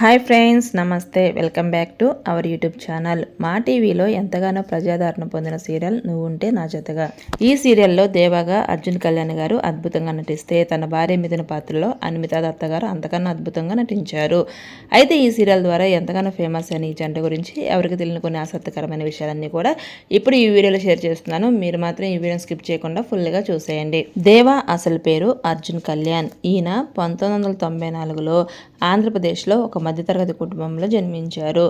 Hi friends నమస్తే. Welcome back to our YouTube channel. మా టీవీలో ఎంతగానో ప్రజాదరణ పొందిన సీరియల్ నువ్వు ఉంటే నా జతగా. ఈ సీరియల్లో దేవాగా అర్జున్ కళ్యాణ్ గారు అద్భుతంగా నటిస్తే తన భార్య మిథున పాత్రలో అనిమితా దత్త గారు అంతకన్నా అద్భుతంగా నటించారు. అయితే ఈ సీరియల్ ద్వారా ఎంతగానో ఫేమస్ అయిన ఈ జంట గురించి ఎవరికి తెలియని కొన్ని ఆసక్తికరమైన విషయాలన్నీ కూడా ఇప్పుడు ఈ వీడియోలో షేర్ చేస్తున్నాను. మీరు మాత్రం ఈ వీడియోని స్కిప్ చేయకుండా ఫుల్గా చూసేయండి. దేవా అసలు పేరు అర్జున్ కళ్యాణ్. ఈయన పంతొమ్మిది వందల తొంభై నాలుగులో ఆంధ్రప్రదేశ్లో ఒక మధ్యతరగతి కుటుంబంలో జన్మించారు.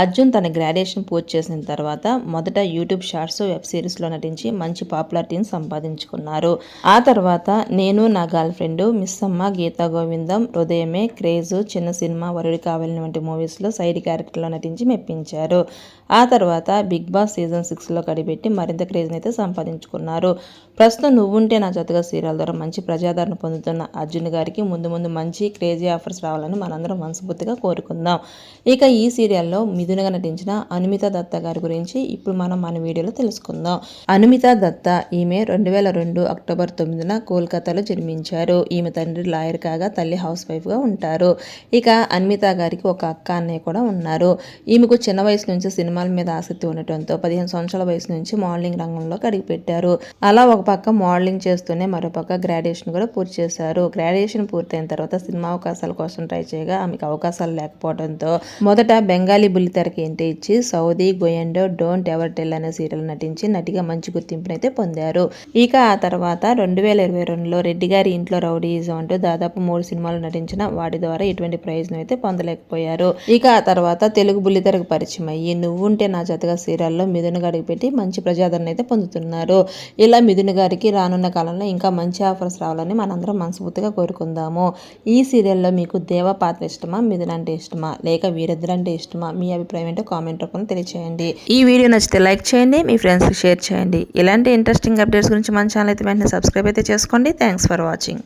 అర్జున్ తన గ్రాడ్యుయేషన్ పూర్తి చేసిన తర్వాత మొదట యూట్యూబ్ షార్ట్స్ వెబ్ సిరీస్లో నటించి మంచి పాపులారిటీని సంపాదించుకున్నారు. ఆ తర్వాత నేను నా గర్ల్ ఫ్రెండ్ మిస్ అమ్మ గీతా గోవిందం హృదయమే క్రేజ్ చిన్న సినిమా వరుడి కావాలని వంటి మూవీస్లో సైడ్ క్యారెక్టర్లో నటించి మెప్పించారు. ఆ తర్వాత బిగ్ బాస్ సీజన్ సిక్స్లో కడిపెట్టి మరింత క్రేజ్ని అయితే సంపాదించుకున్నారు. ప్రస్తుతం నువ్వుంటే నా జతగా సీరియల్ ద్వారా మంచి ప్రజాదరణ పొందుతున్న అర్జున్ గారికి ముందు ముందు మంచి క్రేజీ ఆఫర్స్ రావాలని మనందరం మనస్ఫూర్తిగా కోరుకుందాం. ఇక ఈ సీరియల్లో మిథునగా నటించిన అనుమిత దత్త గారి గురించి ఇప్పుడు మనం మన వీడియోలో తెలుసుకుందాం. అనుమిత దత్త ఈమె రెండు వేల రెండు అక్టోబర్ తొమ్మిదిన కోల్కతాలో జన్మించారు. ఈమె తండ్రి లాయర్ కాగా తల్లి హౌస్ వైఫ్గా ఉంటారు. ఇక అన్మిత గారికి ఒక అక్క అన్నయ్య కూడా ఉన్నారు. ఈమెకు చిన్న వయసు నుంచి సినిమాల మీద ఆసక్తి ఉండటంతో పదిహేను సంవత్సరాల వయసు నుంచి మోడలింగ్ రంగంలో పెట్టారు అలా ఒక పక్క మోడలింగ్ చేస్తూనే మరోపక్క గ్రాడ్యుయేషన్ కూడా పూర్తి చేశారు. గ్రాడ్యుయేషన్ పూర్తయిన తర్వాత సినిమా అవకాశాల కోసం ట్రై చేయగా ఆమెకు అవకాశాలు లేకపోవడంతో మొదట బెంగాలీ బుల్లితెరకి ఎంట్రీ ఇచ్చి సౌదీ గోయండో డోంట్ ఎవర్ టెల్ అనే సీరియల్ నటించి నటిగా మంచి గుర్తింపునైతే పొందారు. ఇక ఆ తర్వాత రెండు వేల ఇరవై రెండులో రెడ్డి గారి ఇంట్లో రౌడీజం అంటూ దాదాపు మూడు సినిమాలు నటించిన వాటి ద్వారా ఎటువంటి ప్రయోజనం అయితే పొందలేకపోయారు. ఇక ఆ తర్వాత తెలుగు బుల్లితెరకు పరిచయం అయ్యి నువ్వుంటే నా జతగా సీరియల్లో మిథున గడికి పెట్టి మంచి ప్రజాదరణ అయితే పొందుతున్నారు. ఇలా మిథున గారికి రానున్న కాలంలో ఇంకా మంచి ఆఫర్స్ రావాలని మనందరం మనస్ఫూర్తిగా కోరుకుందాము. ఈ సీరియల్లో మీకు దేవ పాత్ర ఇష్టమా? మిథున్ అంటే ఇష్టమా? లేక వీరిద్దరు అంటే ఇష్టమా? మీ అభిప్రాయం ఏంటో కామెంట్ రూపంలో తెలియచేయండి. ఈ వీడియో నచ్చితే లైక్ చేయండి మీ ఫ్రెండ్స్కి షేర్ చేయండి. ఇలాంటి ఇంట్రెస్టింగ్ అప్డేట్స్ గురించి మన ఛానల్ అయితే వెంటనే సబ్స్క్రైబ్ అయితే చేసుకోండి. Thanks for watching